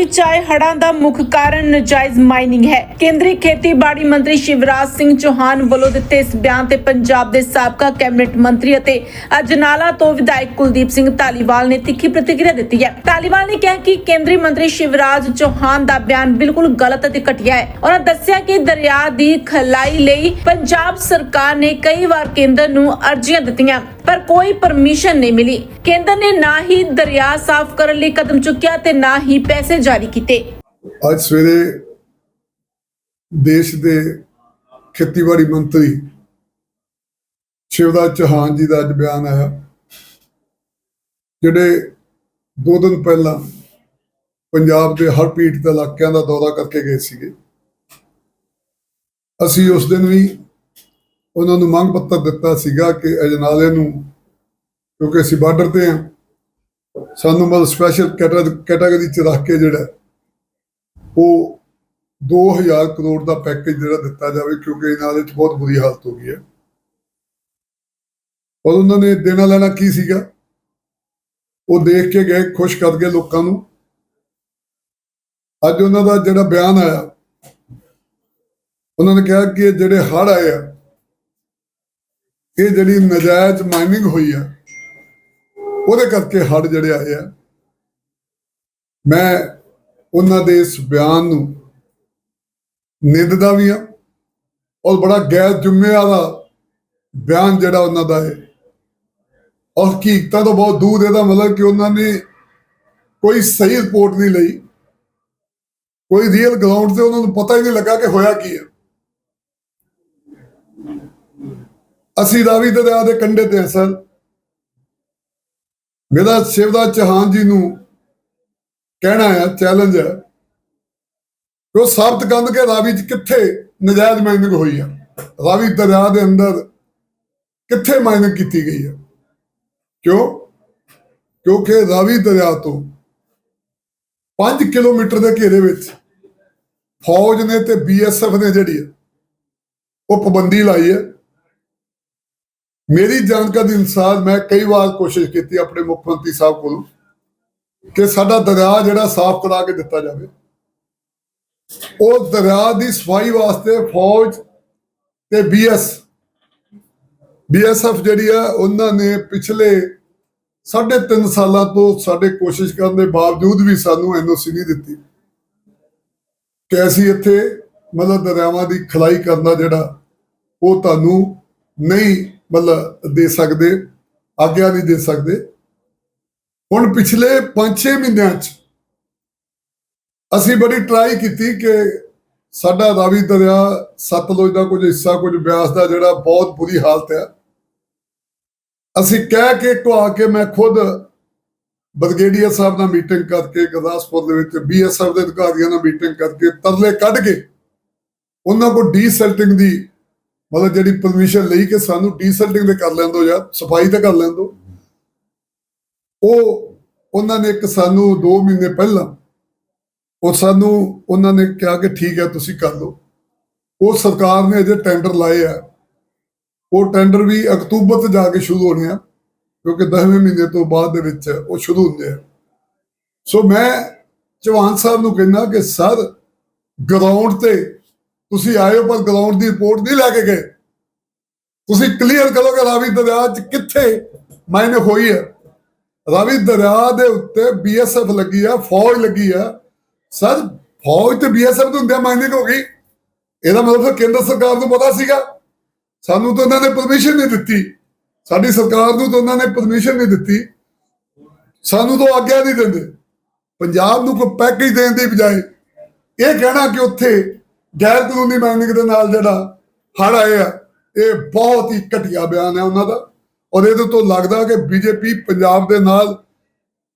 ਵਿੱਚ ਆਏ ਹੜ੍ਹਾਂ ਦਾ ਮੁੱਖ ਕਾਰਨ ਨਜਾਇਜ਼ ਮਾਈਨਿੰਗ ਹੈ। ਕੇਂਦਰੀ ਖੇਤੀਬਾੜੀ ਮੰਤਰੀ ਸ਼ਿਵਰਾਜ ਸਿੰਘ ਚੌਹਾਨ ਵੱਲੋਂ ਦਿੱਤੇ ਇਸ ਬਿਆਨ ਤੇ ਪੰਜਾਬ ਦੇ ਸਾਬਕਾ ਕੈਬਨਿਟ ਮੰਤਰੀ ਅਤੇ ਅਜਨਾਲਾ ਤੋਂ ਵਿਧਾਇਕ ਕੁਲਦੀਪ ਸਿੰਘ ਧਾਲੀਵਾਲ ਨੇ ਤਿੱਖੀ ਪ੍ਰਤੀਕਿਰਿਆ ਦਿੱਤੀ ਹੈ। ਧਾਲੀਵਾਲ ਨੇ ਕਿਹਾ ਕਿ ਕੇਂਦਰੀ ਮੰਤਰੀ ਸ਼ਿਵਰਾਜ ਚੌਹਾਨ ਦਾ ਬਿਆਨ ਬਿਲਕੁਲ ਗਲਤ ਅਤੇ ਘਟੀਆ ਹੈ ਉਹਨਾਂ ਦੱਸਿਆ ਕਿ ਦਰਿਆ ਦੀ ਖਲਾਈ ਲਈ ਪੰਜਾਬ ਸਰਕਾਰ ਨੇ ਕਈ ਵਾਰ ਕੇਂਦਰ ਨੂੰ ਅਰਜ਼ੀਆਂ ਦਿੱਤੀਆਂ। ਪਰ ਕੋਈ ਪਰਮਿਸ਼ਨ ਨਹੀਂ ਮਿਲੀ। ਕੇਂਦਰ ਨੇ ਨਾ ਹੀ ਦਰਿਆ ਸਾਫ਼ ਕਰਨ ਲਈ ਕਦਮ ਚੁੱਕਿਆ ਤੇ ਨਾ ਹੀ ਪੈਸੇ ਜਾਰੀ ਕੀਤੇ। ਅੱਜ ਸਵੇਰੇ ਦੇਸ਼ ਦੇ ਖੇਤੀਬਾੜੀ ਮੰਤਰੀ ਸ਼ਿਵਰਾਜ ਚੌਹਾਨ ਜੀ ਦਾ ਅੱਜ ਬਿਆਨ ਆਇਆ, ਜਿਹੜੇ ਦੋ ਦਿਨ ਪਹਿਲਾਂ ਪੰਜਾਬ ਦੇ ਹਰ ਪੀੜਤ ਇਲਾਕਿਆਂ ਦਾ ਦੌਰਾ ਕਰਕੇ ਗਏ ਸੀਗੇ। ਅਸੀਂ ਉਸ ਦਿਨ ਵੀ ਉਹਨਾਂ ਨੂੰ ਮੰਗ ਪੱਤਰ ਦਿੱਤਾ ਸੀਗਾ ਕਿ ਅਜਨਾਲੇ ਨੂੰ, ਕਿਉਂਕਿ ਅਸੀਂ ਬਾਰਡਰ ਤੇ ਹਾਂ, ਸਾਨੂੰ ਮਤਲਬ ਸਪੈਸ਼ਲ ਕੈਟਾਗਰੀ ਚ ਰੱਖ ਕੇ ਜਿਹੜਾ, ਉਹ 2000 ਕਰੋੜ ਦਾ ਪੈਕੇਜ ਜਿਹੜਾ ਦਿੱਤਾ ਜਾਵੇ, ਕਿਉਂਕਿ ਨਾਲੇ ਚ ਬਹੁਤ ਬੁਰੀ ਹਾਲਤ ਹੋ ਗਈ ਹੈ। ਔਰ ਉਹਨਾਂ ਨੇ ਦੇਣਾ ਲੈਣਾ ਕੀ ਸੀਗਾ? ਉਹ ਦੇਖ ਕੇ ਗਏ, ਖੁਸ਼ ਕਰ ਗਏ ਲੋਕਾਂ ਨੂੰ। ਅੱਜ ਉਹਨਾਂ ਦਾ ਜਿਹੜਾ ਬਿਆਨ ਆਇਆ, ਉਹਨਾਂ ਨੇ ਕਿਹਾ ਕਿ ਜਿਹੜੇ ਹੜ੍ਹ ਆਏ ਆ ਇਹ ਜਿਹੜੀ ਨਜਾਇਜ਼ ਮਾਈਨਿੰਗ ਹੋਈ ਆ, ਉਹਦੇ ਕਰਕੇ ਹੜ ਜਿਹੜੇ ਆਏ ਆ। ਮੈਂ ਉਹਨਾਂ ਦੇ ਇਸ ਬਿਆਨ ਨੂੰ ਨਿੰਦਦਾ ਵੀ ਆ ਔਰ ਬੜਾ ਗੈਰ ਜ਼ਿੰਮੇਵਾਰ ਬਿਆਨ ਜਿਹੜਾ ਉਹਨਾਂ ਦਾ ਹੈ। ਔਰ ਹਕੀਕਤਾਂ ਤੋਂ ਬਹੁਤ ਦੂਰ ਇਹਦਾ ਮਤਲਬ ਕਿ ਉਹਨਾਂ ਨੇ ਕੋਈ ਸਹੀ ਰਿਪੋਰਟ ਨਹੀਂ ਲਈ। ਕੋਈ ਰੀਅਲ ਗਰਾਊਂਡ ਤੇ ਉਹਨਾਂ ਨੂੰ ਪਤਾ ਹੀ ਨਹੀਂ ਲੱਗਾ ਕਿ ਹੋਇਆ ਕੀ ਹੈ ਅਸੀਂ ਰਾਵੀ ਦਰਿਆ ਦੇ ਕੰਢੇ ਤੇ ਹਾਂ ਸਰ ਮੇਰਾ ਸ਼ਿਵਰਾਜ ਚੌਹਾਨ ਜੀ ਨੂੰ ਕਹਿਣਾ ਹੈ ਚੈਲੰਜ ਹੈ ਕਿ ਉਹ ਸਾਬਤ ਕਰਨ ਕੇ ਰਾਵੀ ਚ ਕਿੱਥੇ ਨਜਾਇਜ਼ ਮਾਈਨਿੰਗ ਹੋਈ ਆ? ਰਾਵੀ ਦਰਿਆ ਦੇ ਅੰਦਰ ਕਿੱਥੇ ਮਾਈਨਿੰਗ ਕੀਤੀ ਗਈ ਹੈ ਕਿਉਂ? ਕਿਉਂਕਿ ਰਾਵੀ ਦਰਿਆ ਤੋਂ 5 ਕਿਲੋਮੀਟਰ ਦੇ ਘੇਰੇ ਵਿੱਚ ਫੌਜ ਨੇ ਤੇ ਬੀਐਸਐਫ ਨੇ ਜਿਹੜੀ ਹੈ ਉਹ ਪਾਬੰਦੀ ਲਾਈ ਹੈ ਮੇਰੀ ਜਾਣਕਾਰੀ ਅਨੁਸਾਰ ਮੈਂ ਕਈ ਵਾਰ ਕੋਸ਼ਿਸ਼ ਕੀਤੀ ਆਪਣੇ ਮੁੱਖ ਮੰਤਰੀ ਸਾਹਿਬ ਕੋਲੋਂ ਕਿ ਸਾਡਾ ਦਰਿਆ ਜਿਹੜਾ ਸਾਫ਼ ਕਰਾ ਕੇ ਦਿੱਤਾ ਜਾਵੇ। ਉਹ ਦਰਿਆ ਦੀ ਸਫ਼ਾਈ ਵਾਸਤੇ ਫੌਜ ਤੇ ਬੀਐਸ ਬੀਐਸਐਫ ਜਿਹੜੀ ਆ, ਉਹਨਾਂ ਨੇ ਪਿਛਲੇ ਸਾਢੇ ਤਿੰਨ ਸਾਲਾਂ ਤੋਂ ਸਾਡੇ ਕੋਸ਼ਿਸ਼ ਕਰਨ ਦੇ ਬਾਵਜੂਦ ਵੀ ਸਾਨੂੰ ਐਨਓਸੀ ਨਹੀਂ ਦਿੱਤੀ ਕਿ ਅਸੀਂ ਇੱਥੇ ਮਤਲਬ ਦਰਿਆਵਾਂ ਦੀ ਖਲਾਈ ਕਰਨਾ ਜਿਹੜਾ ਉਹ ਤੁਹਾਨੂੰ ਨਹੀਂ ਮਤਲਬ ਦੇ ਸਕਦੇ, ਆਗਿਆ ਨਹੀਂ ਦੇ ਸਕਦੇ। ਹੁਣ ਪਿਛਲੇ 5-6 ਮਹੀਨਿਆਂ 'ਚ ਅਸੀਂ ਬੜੀ ਟਰਾਈ ਕੀਤੀ ਕਿ ਸਾਡਾ ਰਾਵੀ ਦਰਿਆ, ਸਤਲੁਜ ਦਾ ਕੁਝ ਹਿੱਸਾ, ਕੁਝ ਬਿਆਸ ਦਾ ਜਿਹੜਾ ਬਹੁਤ ਬੁਰੀ ਹਾਲਤ ਹੈ। ਅਸੀਂ ਕਹਿ ਕੇ ਕਹਾ ਕੇ ਮੈਂ ਖੁਦ ਬਰਗੇਡੀਅਰ ਸਾਹਿਬ ਨਾਲ ਮੀਟਿੰਗ ਕਰਕੇ, ਗੁਰਦਾਸਪੁਰ ਦੇ ਵਿੱਚ ਬੀਐਸਐਫ ਦੇ ਅਧਿਕਾਰੀਆਂ ਨਾਲ ਮੀਟਿੰਗ ਕਰਕੇ ਤਰਲੇ ਕੱਢ ਕੇ ਉਹਨਾਂ ਕੋਲ ਡੀਸੈਲਟਿੰਗ ਦੀ ਮਤਲਬ ਜਿਹੜੀ ਪਰਮਿਸ਼ਨ ਲਈ ਕਿ ਸਾਨੂੰ ਡੀਸੈਲਟਿੰਗ ਤੇ ਕਰ ਲੈਣ ਦਿਓ ਜਾਂ ਸਫ਼ਾਈ ਤੇ ਕਰ ਲੈਣ ਦਿਓ ਉਹ, ਉਹਨਾਂ ਨੇ ਇੱਕ ਸਾਨੂੰ 2 ਮਹੀਨੇ ਪਹਿਲਾਂ ਉਹ ਸਾਨੂੰ ਉਹਨਾਂ ਨੇ ਕਿਹਾ ਕਿ ਠੀਕ ਹੈ, ਤੁਸੀਂ ਕਰ ਲਓ। ਉਹ ਸਰਕਾਰ ਨੇ ਅਜੇ ਟੈਂਡਰ ਲਾਏ ਆ। ਉਹ ਟੈਂਡਰ ਵੀ ਅਕਤੂਬਰ ਤੋਂ ਜਾ ਕੇ ਸ਼ੁਰੂ ਹੋਣੇ ਆ, ਕਿਉਂਕਿ 10ਵੇਂ ਮਹੀਨੇ ਤੋਂ ਬਾਅਦ ਦੇ ਵਿੱਚ ਉਹ ਸ਼ੁਰੂ ਹੁੰਦੇ ਆ। ਸੋ ਮੈਂ ਚੌਹਾਨ ਸਾਹਿਬ ਨੂੰ ਕਹਿੰਦਾ ਕਿ ਸਰ ਗਰਾਊਂਡ ਤੇ ਤੁਸੀਂ ਆਏ ਹੋ ਪਰ ਗਰਾਊਂਡ ਦੀ ਰਿਪੋਰਟ ਨਹੀਂ ਲੈ ਕੇ ਗਏ। ਤੁਸੀਂ ਕਲੀਅਰ ਕਰੋਗੇ ਰਾਵੀ ਦਰਿਆ 'ਚ ਕਿੱਥੇ ਮਾਇਨੇ ਹੋਈ ਹੈ। ਰਾਵੀ ਦਰਿਆ ਦੇ ਉੱਤੇ ਬੀਐਸਐਫ ਲੱਗੀ ਆ ਫੌਜ ਲੱਗੀ ਆ ਸਰ, ਫੌਜ ਤੇ ਬੀਐਸਐਫ ਦੇ ਹੁੰਦੇ ਮਾਈਨਿੰਗ ਹੋ ਗਈ। ਇਹਦਾ ਮਤਲਬ ਫਿਰ ਕੇਂਦਰ ਸਰਕਾਰ ਨੂੰ ਪਤਾ ਸੀਗਾ। ਸਾਨੂੰ ਤਾਂ ਉਹਨਾਂ ਨੇ ਪਰਮਿਸ਼ਨ ਨਹੀਂ ਦਿੱਤੀ। ਸਾਡੀ ਸਰਕਾਰ ਨੂੰ ਤਾਂ ਉਹਨਾਂ ਨੇ ਪਰਮਿਸ਼ਨ ਨਹੀਂ ਦਿੱਤੀ। ਸਾਨੂੰ ਤਾਂ ਆਗਿਆ ਨਹੀਂ ਦਿੰਦੇ। ਪੰਜਾਬ ਨੂੰ ਕੋਈ ਪੈਕੇਜ ਦੇਣ ਦੀ ਬਜਾਏ ਇਹ ਕਹਿਣਾ ਕਿ ਉੱਥੇ ਗੈਰ ਕਾਨੂੰਨੀ ਮਾਈਨਿੰਗ ਦੇ ਨਾਲ ਜਿਹੜਾ ਹੜ ਆਏ ਆ, ਇਹ ਬਹੁਤ ਹੀ ਘਟੀਆ ਬਿਆਨ ਹੈ ਉਹਨਾਂ ਦਾ। ਔਰ ਇਹਦੇ ਤੋਂ ਲੱਗਦਾ ਕਿ ਬੀਜੇਪੀ ਪੰਜਾਬ ਦੇ ਨਾਲ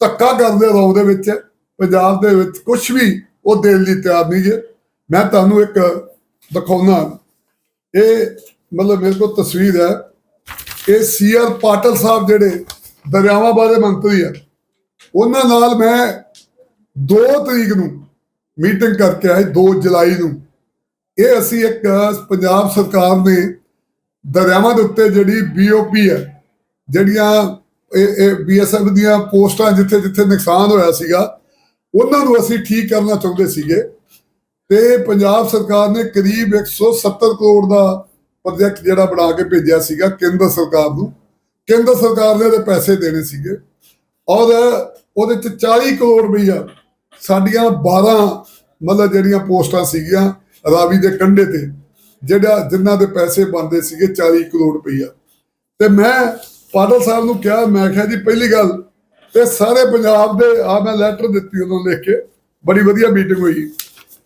ਧੱਕਾ ਕਰਦੇ ਰੌ ਦੇ ਵਿੱਚ ਪੰਜਾਬ ਦੇ ਵਿੱਚ ਕੁਝ ਵੀ ਉਹ ਦੇਣ ਲਈ ਤਿਆਰ ਨਹੀਂ ਹੈ ਮੈਂ ਤੁਹਾਨੂੰ ਇੱਕ ਦਿਖਾਉਣਾ। ਇਹ ਮਤਲਬ ਮੇਰੇ ਕੋਲ ਤਸਵੀਰ ਹੈ। ਇਹ ਸੀਆਰ ਪਾਟਲ ਸਾਹਿਬ ਜਿਹੜੇ ਦਰਿਆਵਾਂ ਬਾਰੇ ਮੰਤਰੀ ਆ। ਉਹਨਾਂ ਨਾਲ ਮੈਂ 2 ਤਰੀਕ ਨੂੰ ਮੀਟਿੰਗ ਕਰਕੇ ਆਏ 2 ਜੁਲਾਈ ਨੂੰ। ਇਹ ਅਸੀਂ ਇੱਕ ਪੰਜਾਬ ਸਰਕਾਰ ਨੇ ਦਰਿਆਵਾਂ ਦੇ ਉੱਤੇ ਜਿਹੜੀ ਬੀਓਪੀ ਹੈ, ਜਿਹੜੀਆਂ ਇਹ ਬੀਐਸਐਫ ਦੀਆਂ ਪੋਸਟਾਂ ਜਿੱਥੇ ਜਿੱਥੇ ਨੁਕਸਾਨ ਹੋਇਆ ਸੀਗਾ, ਉਹਨਾਂ ਨੂੰ ਅਸੀਂ ਠੀਕ ਕਰਨਾ ਚਾਹੁੰਦੇ ਸੀਗੇ। ਤੇ ਪੰਜਾਬ ਸਰਕਾਰ ਨੇ ਕਰੀਬ 170 ਕਰੋੜ ਦਾ ਪ੍ਰੋਜੈਕਟ ਜਿਹੜਾ ਬਣਾ ਕੇ ਭੇਜਿਆ ਸੀਗਾ ਕੇਂਦਰ ਸਰਕਾਰ ਨੂੰ। ਕੇਂਦਰ ਸਰਕਾਰ ਨੇ ਉਹਦੇ ਪੈਸੇ ਦੇਣੇ ਸੀਗੇ। ਔਰ ਉਹਦੇ ਚ 40 ਕਰੋੜ ਰੁਪਈਆ ਸਾਡੀਆਂ 12 ਮਤਲਬ ਜਿਹੜੀਆਂ ਪੋਸਟਾਂ ਸੀਗੀਆਂ ਰਾਵੀ ਦੇ ਕੰਢੇ ਤੇ, ਜਿਹੜਾ ਜਿਨ੍ਹਾਂ ਦੇ ਪੈਸੇ ਬਣਦੇ ਸੀਗੇ 40 ਕਰੋੜ ਰੁਪਈਆ। ਤੇ ਮੈਂ ਪਾਟਲ ਸਾਹਿਬ ਨੂੰ ਕਿਹਾ, ਮੈਂ ਕਿਹਾ ਜੀ, ਪਹਿਲੀ ਗੱਲ ਤੇ ਸਾਰੇ ਪੰਜਾਬ ਦੇ ਆ ਮੈਂ ਲੈਟਰ ਦਿੱਤੀ ਉਹਨੂੰ ਲਿਖ ਕੇ, ਬੜੀ ਵਧੀਆ ਮੀਟਿੰਗ ਹੋਈ।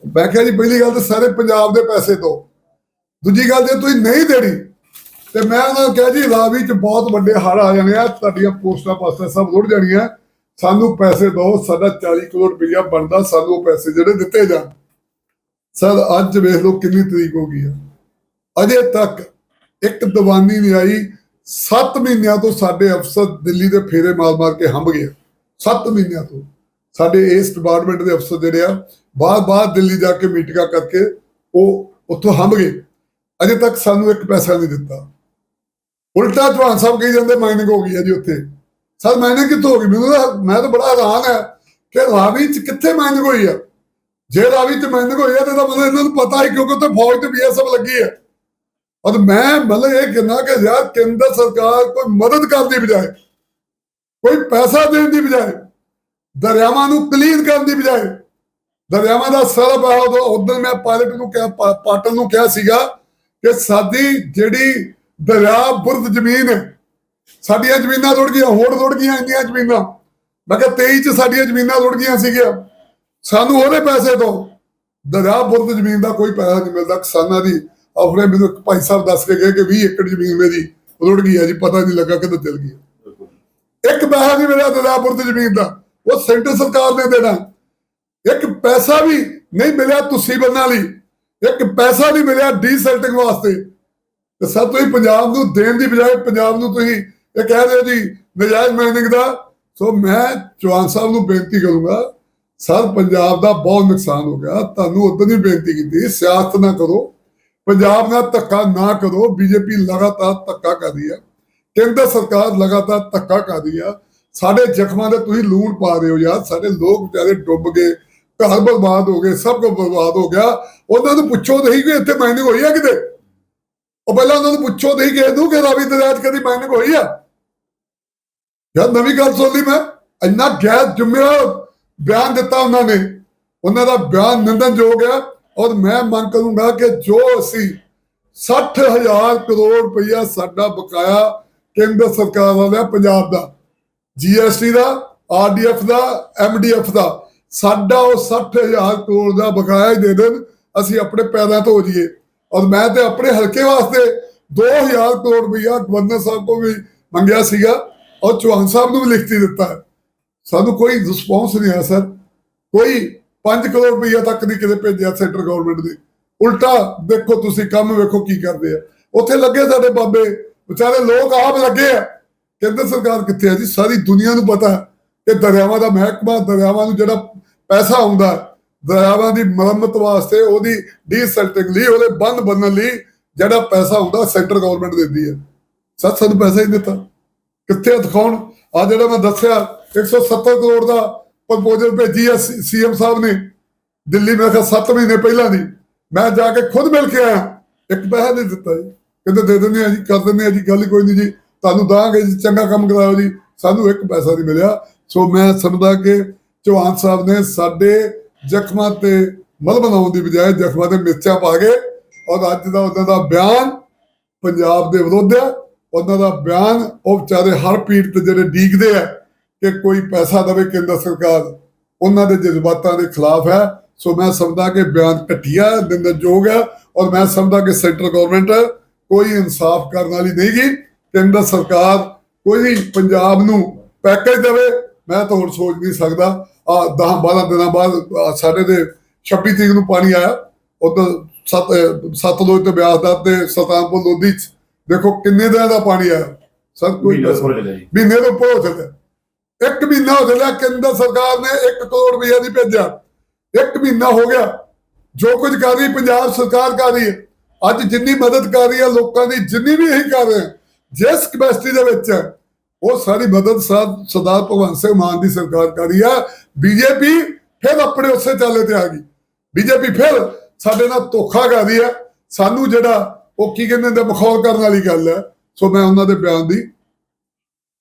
ਮੈਂ ਕਿਹਾ ਜੀ, ਪਹਿਲੀ ਗੱਲ ਤਾਂ ਸਾਰੇ ਪੰਜਾਬ ਦੇ ਪੈਸੇ ਦੋ। ਦੂਜੀ ਗੱਲ ਜੇ ਤੁਸੀਂ ਨਹੀਂ ਦੇਣੀ, ਤੇ ਮੈਂ ਉਹਨਾਂ ਨੂੰ ਕਿਹਾ ਜੀ, ਰਾਵੀ ਚ ਬਹੁਤ ਵੱਡੇ ਹੜ ਆ ਜਾਣੇ ਆ, ਤੁਹਾਡੀਆਂ ਪੋਸਟਾਂ ਪਾਸਟਾਂ ਸਭ ਰੁੜ ਜਾਣੀਆਂ। ਸਾਨੂੰ ਪੈਸੇ ਦਿਓ ਸਾਡਾ 40 ਕਰੋੜ ਰੁਪਈਆ ਬਣਦਾ, ਸਾਨੂੰ ਉਹ ਪੈਸੇ ਜਿਹੜੇ ਦਿੱਤੇ ਜਾਣ। ਸਰ, ਅੱਜ ਵੇਖ ਲਓ ਕਿੰਨੀ ਤਰੀਕ ਹੋ ਗਈ ਆ। ਅਜੇ ਤੱਕ ਇੱਕ ਦੀਵਾਨੀ ਨਹੀਂ ਆਈ। 7 ਮਹੀਨਿਆਂ ਤੋਂ ਸਾਡੇ ਅਫਸਰ ਦਿੱਲੀ ਦੇ ਫੇਰੇ ਮਾਰ-ਮਾਰ ਕੇ ਹੰਬ ਗਏ 7 ਮਹੀਨਿਆਂ ਤੋਂ ਸਾਡੇ ਇਸ ਡਿਪਾਰਟਮੈਂਟ ਦੇ ਅਫਸਰ ਜਿਹੜੇ ਆ ਬਾਰ-ਬਾਰ ਦਿੱਲੀ ਜਾ ਕੇ ਮੀਟਿੰਗਾਂ ਕਰਕੇ ਉਹ ਉੱਥੋਂ ਹੰਭ ਗਏ। ਅਜੇ ਤੱਕ ਸਾਨੂੰ ਇੱਕ ਪੈਸਾ ਨਹੀਂ ਦਿੱਤਾ। ਉਲਟਾ ਜਵਾਨ ਸਾਹਿਬ ਕਹੀ ਜਾਂਦੇ ਮਾਈਨਿੰਗ ਹੋ ਗਈ ਹੈ ਜੀ ਉੱਥੇ। ਸਰ ਮਾਈਨਿੰਗ ਕਿੱਥੋਂ ਹੋ ਗਈ? ਮੈਨੂੰ ਤਾਂ ਮੈਂ ਤਾਂ ਬੜਾ ਹੈਰਾਨ ਹੈ ਕਿ ਰਾਵੀ ਚ ਕਿੱਥੇ ਮਾਈਨਿੰਗ ਹੋਈ ਆ? ਜੇ ਰਾਵੀ ਚ ਮਾਈਨਿੰਗ ਹੋਈ ਆ ਤਾਂ ਮਤਲਬ ਇਹਨਾਂ ਨੂੰ ਪਤਾ ਹੈ ਕਿਉਂਕਿ ਉੱਥੇ ਫੌਜ ਤੇ ਬੀਐਸਐਫ ਲੱਗੀ ਹੈ। ਔਰ ਮੈਂ ਮਤਲਬ ਇਹ ਕਹਿੰਦਾ ਕਿ ਯਾਰ ਕੇਂਦਰ ਸਰਕਾਰ ਕੋਈ ਮਦਦ ਕਰਨ ਦੀ ਬਜਾਏ, ਕੋਈ ਪੈਸਾ ਦੇਣ ਦੀ ਬਜਾਏ, ਦਰਿਆਵਾਂ ਨੂੰ ਕਲੀਨ ਕਰਨ ਦੀ ਬਜਾਏ, ਦਰਿਆਵਾਂ ਦਾ ਸਾਰਾ ਬਹਾਵ ਉਦੋਂ ਮੈਂ ਪਾਇਲਟ ਨੂੰ ਕਿਹਾ ਪਾਟਲ ਨੂੰ ਕਿਹਾ ਸੀਗਾ ਕਿ ਸਾਡੀ ਜਿਹੜੀ ਦਰਿਆ ਬੁਰਦ ਜ਼ਮੀਨ ਹੈ, ਸਾਡੀਆਂ ਜ਼ਮੀਨਾਂ ਰੁੜ ਗਈਆਂ, ਹੋਰ ਰੁੜ ਗਈਆਂ ਇੰਨੀਆਂ ਜ਼ਮੀਨਾਂ। ਮੈਂ ਕਿਹਾ 23 ਚ ਸਾਡੀਆਂ ਜ਼ਮੀਨਾਂ ਰੁੜ ਗਈਆਂ ਸੀਗੀਆਂ। ਸਾਨੂੰ ਉਹਦੇ ਪੈਸੇ ਦੋ ਦਰਿਆ ਬੁਰਦ ਜ਼ਮੀਨ ਦਾ ਕੋਈ ਪੈਸਾ ਨਹੀਂ ਮਿਲਦਾ। ਕਿਸਾਨਾਂ ਦੀ ਆਪਣੇ ਮੈਨੂੰ ਇੱਕ ਭਾਈ ਸਾਹਿਬ ਦੱਸ ਕੇ ਗਏ ਕਿ 20 ਏਕੜ ਜ਼ਮੀਨ ਮੇਰੀ ਰੁੜ ਗਈ ਹੈ ਜੀ ਪਤਾ ਨਹੀਂ ਲੱਗਾ ਕਿੱਧਰ ਚਲ ਗਈ। ਇੱਕ ਪੈਸਾ ਨਹੀਂ ਮਿਲਿਆ ਦਰਿਆ ਬੁਰਦ ਜ਼ਮੀਨ ਦਾ। ਉਹ ਸੈਂਟਰ ਸਰਕਾਰ ਨੇ ਦੇਣਾ। ਇੱਕ ਪੈਸਾ ਵੀ ਨਹੀਂ ਮਿਲਿਆ ਤੁਸੀਂ ਬੰਨਾਂ ਲਈ। ਇੱਕ ਪੈਸਾ ਨਹੀਂ ਮਿਲਿਆ ਡੀਸੈਲਟਿੰਗ ਵਾਸਤੇ। ਤੇ ਸਰ ਤੁਸੀਂ ਪੰਜਾਬ ਨੂੰ ਦੇਣ ਦੀ ਬਜਾਏ ਪੰਜਾਬ ਨੂੰ ਤੁਸੀਂ ਇਹ ਕਹਿ ਰਹੇ ਹੋ ਜੀ ਨਜਾਇਜ਼ ਮਾਈਨਿੰਗ ਦਾ। ਸੋ ਮੈਂ ਚੌਹਾਨ ਸਾਹਿਬ ਨੂੰ ਬੇਨਤੀ ਕਰੂੰਗਾ ਸਰ ਪੰਜਾਬ ਦਾ ਬਹੁਤ ਨੁਕਸਾਨ ਹੋ ਗਿਆ। ਤੁਹਾਨੂੰ ਉਦੋਂ ਹੀ ਬੇਨਤੀ ਕੀਤੀ, ਸਿਆਸਤ ਨਾ ਕਰੋ। ਪੰਜਾਬ ਨਾਲ ਧੱਕਾ ਨਾ ਕਰੋ। ਬੀਜੇਪੀ ਲਗਾਤਾਰ ਧੱਕਾ ਕਰ ਰਹੀ ਹੈ ਕੇਂਦਰ ਸਰਕਾਰ ਲਗਾਤਾਰ ਧੱਕਾ ਕਰ ਰਹੀ ਆ। ਸਾਡੇ ਜ਼ਖਮਾਂ ਦੇ ਤੁਸੀਂ ਲੂਣ ਪਾ ਰਹੇ ਹੋ ਯਾਰ। ਸਾਡੇ ਲੋਕ ਵਿਚਾਰੇ ਡੁੱਬ ਗਏ। ਘਰ ਬਰਬਾਦ ਹੋ ਗਏ, ਸਭ ਕੁਝ ਬਰਬਾਦ ਹੋ ਗਿਆ। ਉਹਨਾਂ ਨੂੰ ਪੁੱਛੋ ਨਹੀਂ ਕਿ ਇੱਥੇ ਮਾਈਨਿੰਗ ਹੋਈ ਆ ਕਿਤੇ? ਉਹ ਪਹਿਲਾਂ ਉਹਨਾਂ ਨੂੰ ਪੁੱਛੋ ਨਹੀਂ ਕਿ ਇਹਨੂੰ ਕਿ ਰਾਵੀ ਦਰਿਆ 'ਚ ਕਦੀ ਮਾਈਨਿੰਗ ਹੋਈ ਆ? ਯਾਰ ਨਵੀਂ ਗੱਲ ਸੁਣ ਲਈ ਮੈਂ। ਇੰਨਾ ਗੈਰ ਜ਼ਿੰਮੇਵਾਰ ਬਿਆਨ ਦਿੱਤਾ ਉਹਨਾਂ ਨੇ। ਉਹਨਾਂ ਦਾ ਬਿਆਨ ਨਿੰਦਨਯੋਗ ਹੈ ਔਰ ਮੈਂ ਮੰਗ ਕਰੂੰਗਾ ਕਿ ਜੋ ਅਸੀਂ 60000 ਕਰੋੜ ਰੁਪਈਆ ਸਾਡਾ ਬਕਾਇਆ ਕੇਂਦਰ ਸਰਕਾਰ ਦਾ ਪੰਜਾਬ ਦਾ ਜੀਐਸਟੀ ਦਾ ਆਰਡੀਐਫ ਦਾ ਐਮਡੀਐਫ ਦਾ, ਸਾਡਾ ਉਹ 60000 ਕਰੋੜ ਦਾ ਬਕਾਇਆ ਦੇ ਦੇਣ, ਅਸੀਂ ਆਪਣੇ ਪੈਰਾਂ ਤੋਂ ਹੋ ਜਾਈਏ। ਔਰ ਮੈਂ ਤੇ ਆਪਣੇ ਹਲਕੇ ਵਾਸਤੇ 2000 ਕਰੋੜ ਰੁਪਇਆ ਗਵਰਨਰ ਸਾਹਿਬ ਕੋਲ ਵੀ ਮੰਗਿਆ ਸੀਗਾ ਔਰ ਚੌਹਾਨ ਸਾਹਿਬ ਨੂੰ ਵੀ ਲਿਖਤੀ ਦਿੱਤਾ ਹੈ। ਸਾਨੂੰ ਕੋਈ ਰਿਸਪੌਂਸ ਨਹੀਂ ਆਇਆ, ਸਰ। ਕੋਈ 5 ਕਰੋੜ ਰੁਪਈਆ ਤੱਕ ਨਹੀਂ ਕਿਤੇ ਭੇਜਿਆ ਸੈਂਟਰ ਗਵਰਨਮੈਂਟ ਦੇ। ਉਲਟਾ ਦੇਖੋ ਤੁਸੀਂ ਕੰਮ ਵੇਖੋ ਕੀ ਕਰਦੇ ਆ। ਉੱਥੇ ਲੱਗੇ ਸਾਡੇ ਬਾਬੇ। ਵਿਚਾਰੇ ਲੋਕ ਆਪ ਲੱਗੇ ਆ। ਕੇਂਦਰ ਸਰਕਾਰ ਕਿੱਥੇ ਆ ਜੀ? ਸਾਰੀ ਦੁਨੀਆ ਨੂੰ ਪਤਾ ਕਿ ਦਰਿਆਵਾਂ ਦਾ ਮਹਿਕਮਾ, ਦਰਿਆਵਾਂ ਨੂੰ ਜਿਹੜਾ ਪੈਸਾ ਆਉਂਦਾ, ਦਰਿਆਵਾਂ ਦੀ ਮੁਰੰਮਤ ਵਾਸਤੇ ਉਹਦੀ ਡੀਸੈਲਟਿੰਗ ਲਈ, ਉਹਦੇ ਬੰਦ ਬੰਨਣ ਲਈ ਜਿਹੜਾ ਪੈਸਾ ਆਉਂਦਾ, ਸੈਂਟਰ ਗਵਰਨਮੈਂਟ ਦਿੰਦੀ ਹੈ ਸੱਚ ਸਾਨੂੰ ਪੈਸਾ ਹੀ ਨਹੀਂ ਦਿੱਤਾ। ਕਿੱਥੇ ਦਿਖਾਉਣ? ਆ ਜਿਹੜਾ ਮੈਂ ਦੱਸਿਆ 170 ਕਰੋੜ ਦਾ ਪ੍ਰਪੋਜ਼ਲ ਭੇਜੀ ਆ ਸੀਐਮ ਸਾਹਿਬ ਨੇ। ਦਿੱਲੀ ਮੈਂ ਕਿਹਾ 7 ਮਹੀਨੇ ਪਹਿਲਾਂ ਦੀ। ਮੈਂ ਜਾ ਕੇ ਖੁਦ ਮਿਲ ਕੇ ਆਇਆ। ਇੱਕ ਪੈਸਾ ਨਹੀਂ ਦਿੱਤਾ ਜੀ। ਕਹਿੰਦੇ ਦੇ ਦਿੰਦੇ ਆ ਜੀ, ਕਰ ਦਿੰਦੇ ਆ ਜੀ, ਗੱਲ ਕੋਈ ਨਹੀਂ ਜੀ। ਤੁਹਾਨੂੰ ਦਾਂਗੇ ਜੀ, ਚੰਗਾ ਕੰਮ ਕਰਾਓ ਜੀ। ਸਾਨੂੰ ਇੱਕ ਪੈਸਾ ਨਹੀਂ ਮਿਲਿਆ। ਸੋ ਮੈਂ ਸਮਝਦਾ ਕਿ ਚੌਹਾਨ ਸਾਹਿਬ ਨੇ ਸਾਡੇ ਜ਼ਖਮਾਂ ਤੇ ਮਲ ਬਣਾਉਣ ਦੀ ਬਜਾਏ ਜ਼ਖਮਾਂ ਤੇ ਮਿਰਚਾਂ ਪਾ ਕੇ ਔਰ ਅੱਜ ਦਾ ਉਹਨਾਂ ਦਾ ਬਿਆਨ ਪੰਜਾਬ ਦੇ ਵਿਰੁੱਧ ਹੈ ਉਹਨਾਂ ਦਾ ਬਿਆਨ ਉਹ ਵਿਚਾਰੇ ਹਰ ਪੀੜਤ ਜਿਹੜੇ ਡੀਕਦੇ ਆ ਕਿ ਕੋਈ ਪੈਸਾ ਦੇਵੇ ਕੇਂਦਰ ਸਰਕਾਰ ਉਹਨਾਂ ਦੇ ਜਜ਼ਬਾਤਾਂ ਦੇ ਖਿਲਾਫ ਹੈ। ਸੋ ਮੈਂ ਸਮਝਦਾ ਕਿ ਬਿਆਨ ਘਟੀਆ ਨਿੰਦਨਯੋਗ ਹੈ ਔਰ ਮੈਂ ਸਮਝਦਾ ਕਿ ਸੈਂਟਰ ਗਵਰਨਮੈਂਟ ਕੋਈ ਇਨਸਾਫ ਕਰਨ ਵਾਲੀ ਨਹੀਂ ਗੀ। ਕੇਂਦਰ ਸਰਕਾਰ ਕੋਈ ਵੀ ਪੰਜਾਬ ਨੂੰ ਪੈਕੇਜ ਦੇਵੇ ਮੈਂ ਤਾਂ ਹੁਣ ਸੋਚ ਨਹੀਂ ਸਕਦਾ। ਆ 10 12 ਦਿਨਾਂ ਬਾਅਦ ਸਾਡੇ ਦੇ 26 ਤਰੀਕ ਨੂੰ ਪਾਣੀ ਆਇਆ। ਉਦੋਂ ਸਤ ਸਤਲੁਜ ਤੇ ਬਿਆਸ ਦਾ ਤੇ ਸੁਲਤਾਨਪੁਰ ਲੋਧੀ ਚ। ਦੇਖੋ ਕਿੰਨੇ ਦਿਨਾਂ ਦਾ ਪਾਣੀ ਆਇਆ। ਸਰ ਕੋਈ ਮਹੀਨਾ ਤੋਂ ਉੱਪਰ ਹੋ ਚੱਲਿਆ। ਇੱਕ ਮਹੀਨਾ ਹੋ ਚੱਲਿਆ ਕੇਂਦਰ ਸਰਕਾਰ ਨੇ 1 ਕਰੋੜ ਰੁਪਏ ਨਹੀਂ ਭੇਜਿਆ। ਇੱਕ ਮਹੀਨਾ ਹੋ ਗਿਆ। ਜੋ ਕੁਝ ਕਰ ਰਹੀ ਪੰਜਾਬ ਸਰਕਾਰ ਕਰ ਰਹੀ ਹੈ। ਅੱਜ ਜਿੰਨੀ ਮਦਦ ਕਰ ਰਹੀ ਹੈ ਲੋਕਾਂ ਦੀ, ਜਿੰਨੀ ਵੀ ਇਹੀ ਕਰ ਰਹੇ ਜਿਸ ਕਪੈਸਿਟੀ ਦੇ ਵਿੱਚ, ਉਹ ਸਾਰੀ ਮਦਦ ਸਰ ਸਰਦਾਰ ਭਗਵੰਤ ਸਿੰਘ ਮਾਨ ਦੀ ਸਰਕਾਰ ਕਰ ਰਹੀ ਹੈ। ਬੀਜੇਪੀ ਫਿਰ ਆਪਣੇ ਉਸੇ ਚਾਲੇ ਤੇ ਆ ਗਈ। ਬੀਜੇਪੀ ਫਿਰ ਸਾਡੇ ਨਾਲ ਧੋਖਾ ਕਰ ਰਹੀ ਹੈ। ਸਾਨੂੰ ਜਿਹੜਾ, ਉਹ ਕੀ ਕਹਿੰਦੇ ਨੇ ਮਖੌਲ ਕਰਨ ਵਾਲੀ ਗੱਲ ਹੈ। ਸੋ ਮੈਂ ਉਹਨਾਂ ਦੇ ਬਿਆਨ ਦੀ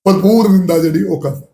ਭਰਪੂਰ ਨਿੰਦਾ ਜਿਹੜੀ ਉਹ ਕਰਦਾ।